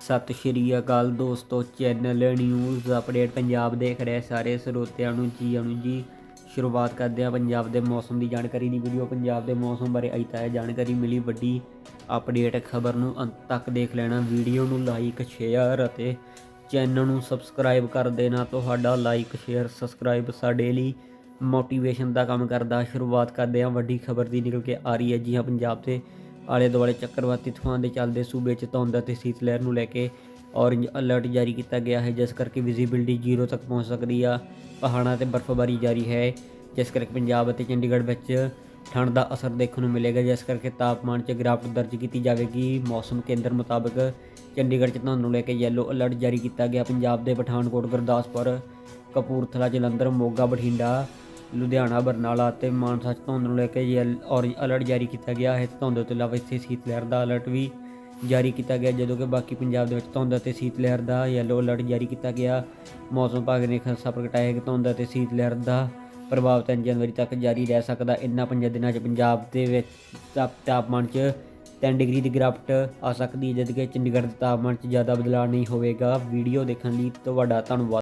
ਸਤਿ ਸ਼੍ਰੀ ਅਕਾਲ ਦੋਸਤੋ channel news update Punjab ਦੇਖ ਰਹੇ ਸਾਰੇ ਸਰੋਤਿਆਂ ਨੂੰ ਜੀ ਆਇਆਂ ਜੀ। ਸ਼ੁਰੂਆਤ ਕਰਦੇ ਹਾਂ ਪੰਜਾਬ ਦੇ ਮੌਸਮ ਦੀ ਜਾਣਕਾਰੀ ਦੀ ਵੀਡੀਓ। ਪੰਜਾਬ ਦੇ ਮੌਸਮ ਬਾਰੇ ਅਜੇ ਤਾਂ ਜਾਣਕਾਰੀ ਮਿਲੀ ਵੱਡੀ ਅਪਡੇਟ ਖਬਰ ਨੂੰ ਅੰਤ ਤੱਕ ਦੇਖ ਲੈਣਾ। ਵੀਡੀਓ ਨੂੰ ਲਾਈਕ ਸ਼ੇਅਰ ਅਤੇ ਚੈਨਲ ਨੂੰ ਸਬਸਕ੍ਰਾਈਬ ਕਰ ਦੇਣਾ। ਤੁਹਾਡਾ ਲਾਈਕ ਸ਼ੇਅਰ ਸਬਸਕ੍ਰਾਈਬ ਸਾਡੇ ਲਈ ਮੋਟੀਵੇਸ਼ਨ ਦਾ ਕੰਮ ਕਰਦਾ। ਸ਼ੁਰੂਆਤ ਕਰਦੇ ਹਾਂ ਵੱਡੀ ਖਬਰ ਦੀ। ਨਿਕਲ ਕੇ ਆ ਰਹੀ ਹੈ ਜੀ ਹਾਂ ਪੰਜਾਬ ਤੇ। ਆਲੇ ਦੁਆਲੇ ਚੱਕਰਵਾਤੀ ਤੂਫਾਨ ਦੇ ਚੱਲਦੇ ਸੂਬੇ 'ਚ ਧੁੰਦ ਅਤੇ ਸੀਤ ਲਹਿਰ ਨੂੰ ਲੈ ਕੇ ਔਰੇਂਜ ਅਲਰਟ ਜਾਰੀ ਕੀਤਾ ਗਿਆ ਹੈ, ਜਿਸ ਕਰਕੇ ਵਿਜ਼ਿਬਿਲਟੀ ਜ਼ੀਰੋ ਤੱਕ ਪਹੁੰਚ ਸਕਦੀ ਆ। ਪਹਾੜਾਂ ਤੇ ਬਰਫ਼ਬਾਰੀ ਜਾਰੀ ਹੈ, ਜਿਸ ਕਰਕੇ ਪੰਜਾਬ ਅਤੇ ਚੰਡੀਗੜ੍ਹ ਵਿੱਚ ਠੰਡ ਦਾ ਅਸਰ ਦੇਖਣ ਨੂੰ ਮਿਲੇਗਾ, ਜਿਸ ਕਰਕੇ ਤਾਪਮਾਨ 'ਚ ਗਿਰਾਵਟ ਦਰਜ ਕੀਤੀ ਜਾਵੇਗੀ। ਮੌਸਮ ਕੇਂਦਰ ਮੁਤਾਬਕ ਚੰਡੀਗੜ੍ਹ 'ਚ ਧੁੰਦ ਨੂੰ ਲੈ ਕੇ ਯੈਲੋ ਅਲਰਟ ਜਾਰੀ ਕੀਤਾ ਗਿਆ। ਪੰਜਾਬ ਦੇ ਪਠਾਨਕੋਟ, ਗੁਰਦਾਸਪੁਰ, ਕਪੂਰਥਲਾ, ਜਲੰਧਰ, ਮੋਗਾ, ਬਠਿੰਡਾ ਲੁਧਿਆਣਾ, ਬਰਨਾਲਾ ਅਤੇ ਮਾਨਸਾ 'ਚ ਧੁੰਦ ਨੂੰ ਲੈ ਕੇ ਯੈਲ ਔਰੇਂਜ ਅਲਰਟ ਜਾਰੀ ਕੀਤਾ ਗਿਆ ਹੈ। ਧੁੰਦ ਤੋਂ ਇਲਾਵਾ ਇੱਥੇ ਸੀਤ ਲਹਿਰ ਦਾ ਅਲਰਟ ਵੀ ਜਾਰੀ ਕੀਤਾ ਗਿਆ, ਜਦੋਂ ਕਿ ਬਾਕੀ ਪੰਜਾਬ ਦੇ ਵਿੱਚ ਧੁੰਦ ਅਤੇ ਸੀਤ ਲਹਿਰ ਦਾ ਯੈਲੋ ਅਲਰਟ ਜਾਰੀ ਕੀਤਾ ਗਿਆ। ਮੌਸਮ ਵਿਭਾਗ ਨੇ ਖਸਾ ਪ੍ਰਗਟਾਇਆ ਕਿ ਧੁੰਦ ਅਤੇ ਸੀਤ ਲਹਿਰ ਦਾ ਪ੍ਰਭਾਵ 3 ਜਨਵਰੀ ਤੱਕ ਜਾਰੀ ਰਹਿ ਸਕਦਾ ਇਨ੍ਹਾਂ ਪੰਜਾਂ ਦਿਨਾਂ 'ਚ ਪੰਜਾਬ ਦੇ ਵਿੱਚ ਤਾਪ- ਤਾਪਮਾਨ 'ਚ 3 ਡਿਗਰੀ ਦੀ ਗਿਰਾਵਟ ਆ ਸਕਦੀ ਹੈ, ਜਦਕਿ ਚੰਡੀਗੜ੍ਹ ਦੇ ਤਾਪਮਾਨ 'ਚ ਜ਼ਿਆਦਾ ਬਦਲਾਅ ਨਹੀਂ ਹੋਵੇਗਾ। ਵੀਡੀਓ ਦੇਖਣ ਲਈ ਤੁਹਾਡਾ ਧੰਨਵਾਦ।